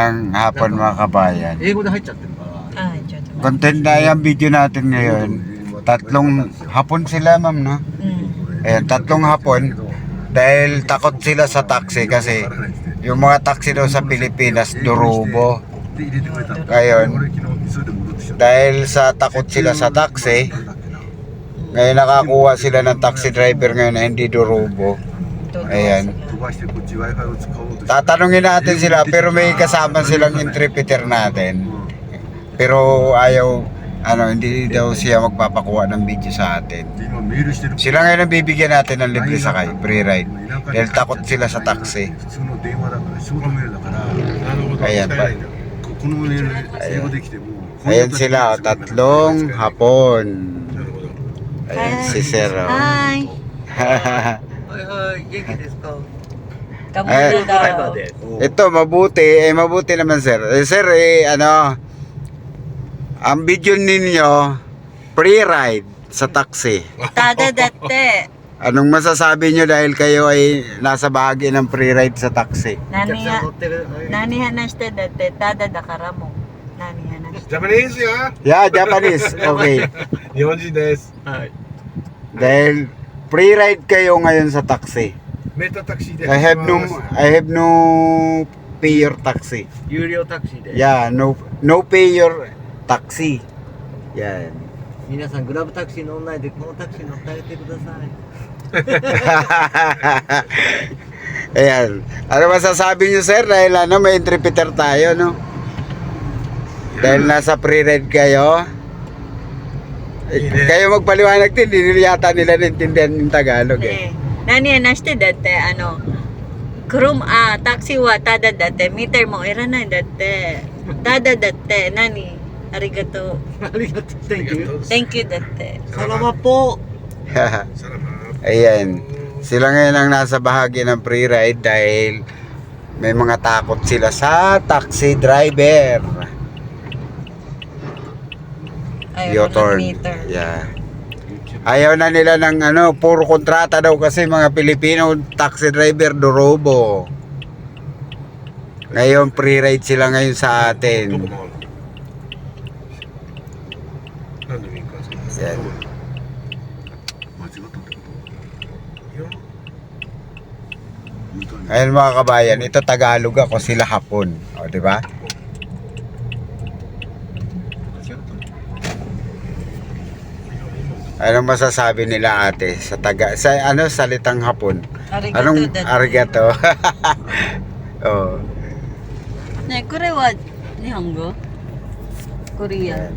magandang hapon mga kabayan. Ah, Content na yung video natin ngayon. Tatlong hapon sila ma'am no? Mm. Ayan, tatlong hapon dahil takot sila sa taxi kasi yung mga taxi daw sa Pilipinas durubo. Ngayon, dahil sa takot sila sa taxi, ngayon nakakuha sila ng taxi driver ngayon na hindi durubo. Ayan bukas din kung G-Wi-Fi ko. Tatanungin natin sila pero may kasama silang interpreter natin. Pero ayaw ano, hindi daw siya magpapakuha ng video sa atin. Sila ngayon ang bibigyan natin ng libre sakay, free ride. Dahil takot sila sa taxi. Ayan pa. Ayan. Ayan sila, tatlong hapon. Ayan si Sir. Oh. Hi. はいはい元気ですか Kamusta eh, daw? Ito, mabuti. Eh, mabuti naman, sir. Eh, sir, eh, ano, ang video ninyo, free ride sa taxi. Tada. Anong masasabi nyo dahil kayo ay nasa bahagi ng free ride sa taxi? Naniha, naniha na siya dati, tada da karamo. Naniha na siya. Japanese, yeah? Yeah, Japanese. Okay. Yonji des. Dahil free ride kayo ngayon sa taxi. Meta taxi there. I have no I have no pay taxi. You taxi there. Yeah, no no pay your taxi. Yeah. 皆さんグラブタクシー乗らないでこのタクシー乗ってあげてください。Ayan. Ano masasabi nyo sir dahil ano may interpreter tayo no? Yeah. Dahil nasa pre-read kayo. Eh, kayo magpaliwanag din, hindi yata nila nintindihan yung Tagalog eh. 何々してだってあの車あタクシーはただだってミターもいらないだってただだって何ありがとう Thank you. thank you だって Salamat po. Ayan. Sila ngayon ang nasa bahagi ng free ride dahil may mga takot sila sa taxi driver. Your turn. meter. Yeah. Ayaw na nila ng ano, puro kontrata daw kasi mga Pilipino taxi driver durobo. Ngayon free ride sila ngayon sa atin. Yan. Ayun mga kabayan, ito Tagalog ako sila hapon. O, di ba? Ano masasabi nila ate sa taga sa ano salitang hapon? Arigato Anong arigato? oh. Ne, kore wa nihongo? Korean.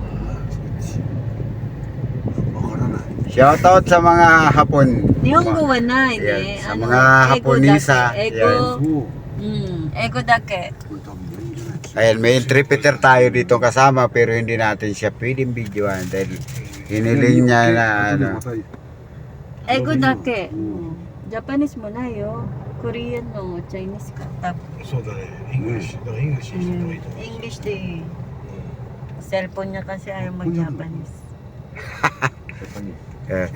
Shout out sa mga hapon. Nihongo wa nai eh, ne. Sa ano, mga haponisa. Ego. Mm, ego dake. Ayan, may interpreter tayo dito kasama pero hindi natin siya pwedeng videoan dahil hiniling niya na ano. また英語だけ。ううんんジャパニスもないよ。コリアンのチャイニスか。多分そうだね。イングリッシュ。だからイングリッシュにした方がいいと思う。イングリッシュでいい。Cellphone niya kasi ayaw mag-Japanese. Eh,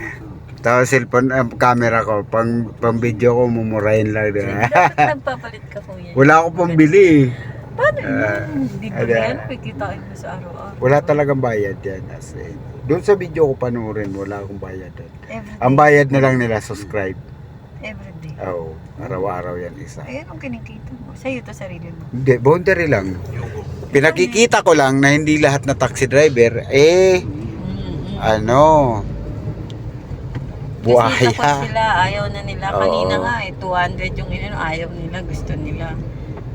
tapos cellphone, ang camera ko, pang, pang video ko, mumurahin lang. di ba? Dapat nagpapalit ka kuya. Wala ako pang bili. Paano Ah, yun? Hindi ba ano? yan? Pikitain mo sa araw-araw. Wala talagang bayad yan. As in. Doon sa video ko panoorin, wala akong bayad. Everyday. Ang bayad na lang nila, subscribe. Everyday. Oo, araw-araw yan isa. Ayun ang kinikita mo. Sa'yo to sarili mo. Hindi, boundary lang. Pinakikita ko lang na hindi lahat na taxi driver, eh, Mm-mm. ano, Kasi takot buhaya. sila, ayaw na nila. Oo. Kanina nga eh, 200 yung inano, ayaw nila, gusto nila.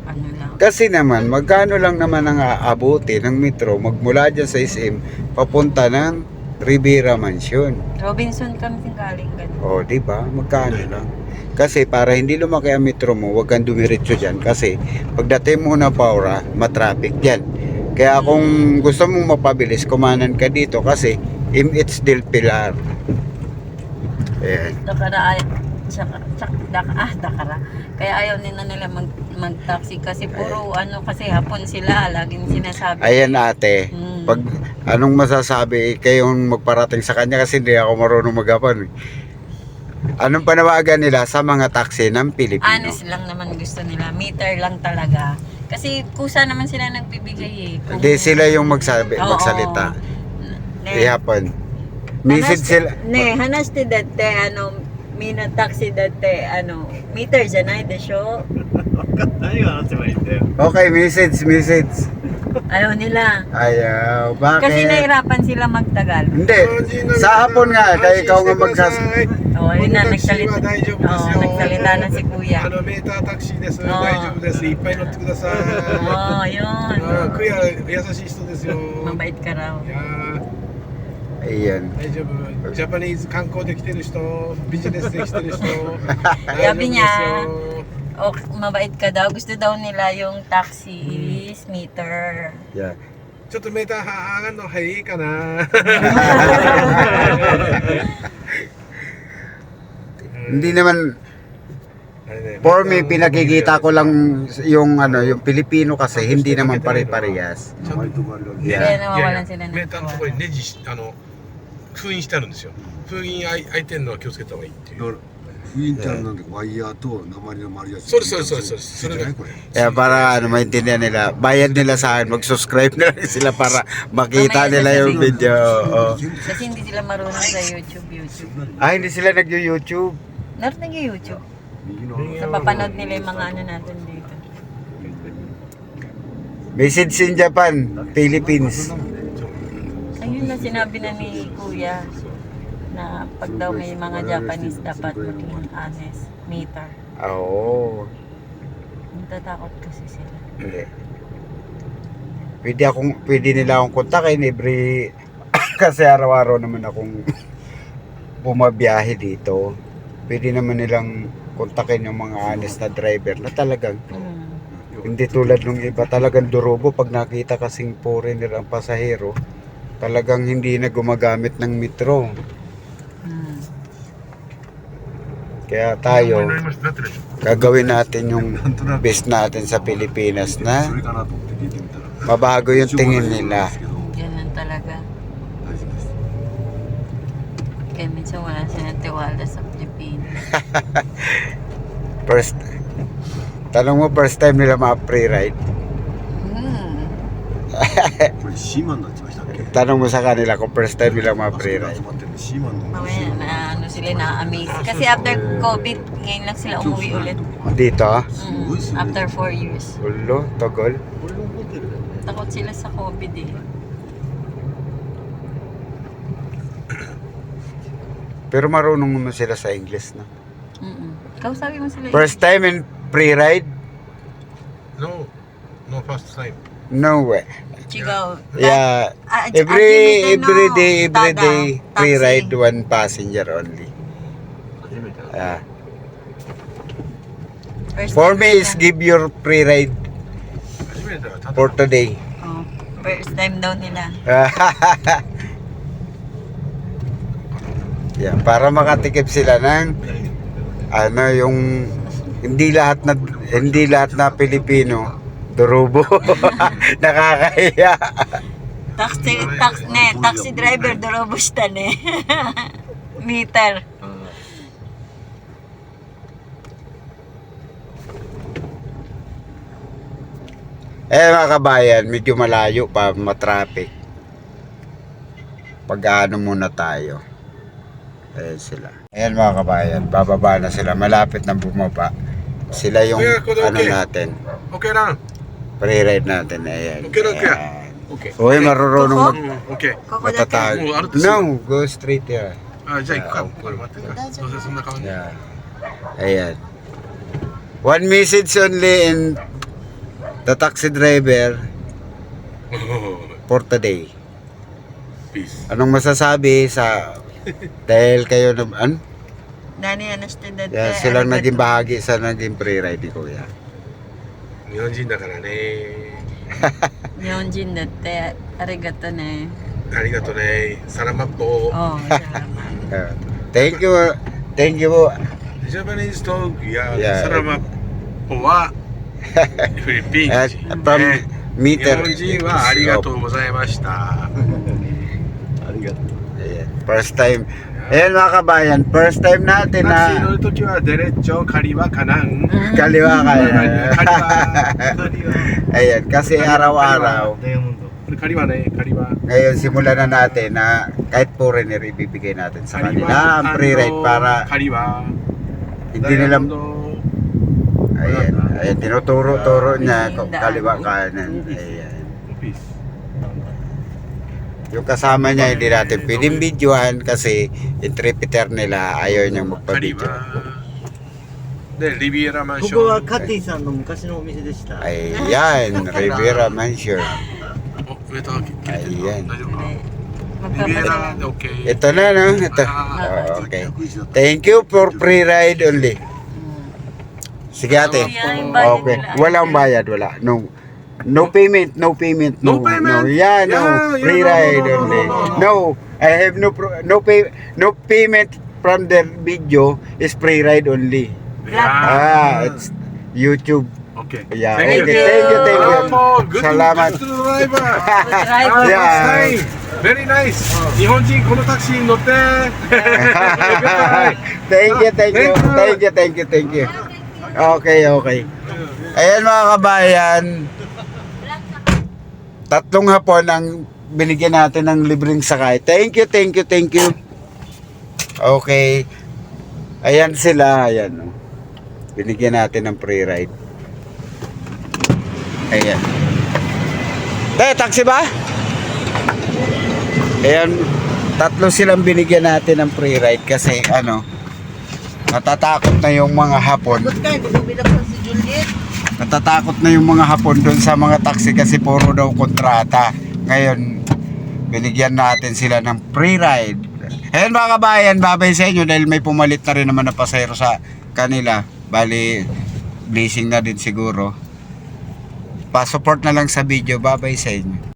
Ano lang. Kasi naman, magkano lang naman ang aabuti ng metro magmula dyan sa SM papunta ng Rivera Mansion. Robinson kami galing ganun. O, di ba? Magkano lang. Kasi para hindi lumaki ang metro mo, huwag kang dumiretso dyan. Kasi pagdating mo na Paura, matraffic dyan. Kaya kung gusto mong mapabilis, kumanan ka dito kasi MH Del Pilar. Ayan. Dakara ay tsaka, tsaka, daka, ah, dakara. Kaya ayaw nila nila mag, mag-taxi kasi puro ano kasi hapon sila, laging sinasabi. Ayan ate. Mm. Pag anong masasabi kayong magparating sa kanya kasi hindi ako marunong magapon. Anong panawagan nila sa mga taxi ng Pilipino? Honest lang naman gusto nila. Meter lang talaga. Kasi kusa naman sila nagbibigay eh. Kung- Hindi sila yung magsabi, Oo. magsalita. Ihapon. Message sila. Ne, hanas ti date, ano, mina taxi date, ano, meterじゃないでしょ何が話せばいいんだよ。 Okay, message, message. Ayaw nila. Ayaw, bakit? Kasi nahirapan sila magtagal. Hindi. Sa hapon nga, kaya ikaw nga magsas... Oo, oh, yun na, このタクシー nagsalita. は大丈夫 Oo, ですよ nagsalita na si kuya. あのメータータクシーですあー大丈夫ですいっぱい乗ってください Oo, oh, yun. あークヤ優しい人ですよ Mabait ka raw. いやー Ayan. 大丈夫ジャパニーズ観光で来てる人ビジネスで来てる人 Sabi niya, 大丈夫ですよ O, mabait ka daw. Gusto daw nila yung taxi is meter. Yeah. ちょっとメーターは上がるの早いかな Hindi naman, あれね for me, pinakikita ko lang yung ano, yung Pilipino kasi hindi naman pare-parehas. 名前とかあれだけ Yeah. Kaya nawawalan sila ng メーターのところにネジしあの 封印してあるんですよ封印開い開いてるのは気をつけた方がいいっていうだからウィンターなんでワイヤーと鉛の丸いやつそうですそうですそうですそれがじゃないこれ Kaya para ano, maintindihan nila, bayad nila sa akin, mag-subscribe na lang sila para makita nila yung video. Oo. Kasi hindi sila marunong sa YouTube, YouTube. Ah, hindi sila nag-YouTube. Naroon nag-YouTube. 右の Napapanood nila yung mga ano natin dito. Message in Japan, Philippines. Ayun na sinabi na ni Kuya na pag daw may mga Japanese dapat maging honest, meter. Ah, Oo. Natatakot kasi sila. Hindi. Pwede akong, pwede nila akong kontakin every, kasi araw-araw naman akong bumabiyahe dito. Pwede naman nilang kontakin yung mga honest na driver na talagang Hmm. hindi tulad nung iba talagang durobo pag nakita kasing foreigner ang pasahero talagang hindi na gumagamit ng metro. Hmm. Kaya tayo, gagawin natin yung best natin sa Pilipinas na mabago yung tingin nila. Ganun talaga. Kaya minsan wala silang tiwala sa Pilipinas. first, tanong mo first time nila ma-free ride? Hmm. tanong mo sa kanila kung first time nila mga pre-ride. Mamaya na ano sila na-amaze. Kasi after COVID, ngayon lang sila umuwi ulit. Dito? Mm, after 4 years. Ulo, tagal. Takot sila sa COVID eh. Pero marunong naman sila sa English, no? Mm-mm. Ikaw sabi mo sila English. First time in pre-ride? No. No, first time. No nowhere. Chigaw. Yeah. Uh, every ah, every day, every day, we ride one passenger only. Yeah. For me, is give your free ride for today. Oh, first time daw nila. yeah, para makatikip sila ng ano yung hindi lahat na hindi lahat na Pilipino durubo. Nakakahiya. Taxi, tax, ne, taxi driver, dorobo siya ne. Meter. Eh mga kabayan, medyo malayo pa matraffic. Pag-ano muna tayo. Ayan sila. Ayan mga kabayan, bababa na sila. Malapit na bumaba. Sila yung kuya, ano okay. natin. OK ラン Pre-ride natin. Ayan. Okay, okay. Ayan. Okay. Uy, marurunong mag... Okay. Matatag. No, go straight here. Ah, uh, Jai, ikaw. Yeah. Ayan. One message only in the taxi driver for today. Peace. Anong masasabi sa dahil kayo na ano? Dani, understand that. Yeah, silang naging bahagi sa naging pre-ride ko. Yeah. 日本人だからね。日本人だってありがとね。ありがとね。サラマッポ。ー、oh, Thank you. Thank you. Japanese talk サラマポーはフィリピン、日本人はありがとうございました。ありがとう、yeah. Ayan mga kabayan, first time natin na... Taxi route to diretso, kaliwa ka nang. Kaliwa ka yan. Kaliwa. Ayan, kasi araw-araw. Kaliwa na eh, kaliwa. Ngayon, simulan na natin na kahit foreigner ibibigay natin sa kanila ang ano, free ride para... Kaliwa. Hindi nila... Ano, ayan, ayan, tinuturo-turo niya kaliwa kanan. Ayan. Yung kasama niya hindi natin pwedeng videohan kasi interpreter nila ayaw niyang magpa-video. で、リビエラマンこシこョはン。カティさんの昔のお店でした。Ayan, Rivera Mansion. お上と切れてるの大丈夫かリビエラで OK。Ito na, no? Ito. Oh, okay. Thank you for free ride only. Sige ate. Okay. Walang bayad, wala. Nung No payment, no payment, no. No payment? No. Yeah, no. Yeah, yeah, Free no, no, ride no, no, only. no, no. No, I have no pro- no pay no payment from the video is free ride only. Ah, it's YouTube. OK Yeah, Thank okay. you. Thank you, thank you. あもうグッド Salamat. グッドドライバー Driver. Yeah. Very nice 日本人このタクシーに乗って thank you, thank you. Thank you, thank you, thank you. Okay, okay. Ayan mga kabayan. Tatlong hapon ang binigyan natin ng libreng sakay. Thank you, thank you, thank you. Okay. Ayan sila, ayan. oh. Binigyan natin ng free ride. Ayan. Te, taxi ba? Ayan, tatlo silang binigyan natin ng free ride kasi ano, natatakot na yung mga hapon. Natatakot na yung mga hapon doon sa mga taxi kasi puro daw kontrata. Ngayon, binigyan natin sila ng free ride. Ayan mga kabayan, babay sa inyo dahil may pumalit na rin naman na pasahero sa kanila. Bali, blessing na din siguro. Pa-support na lang sa video. Babay sa inyo.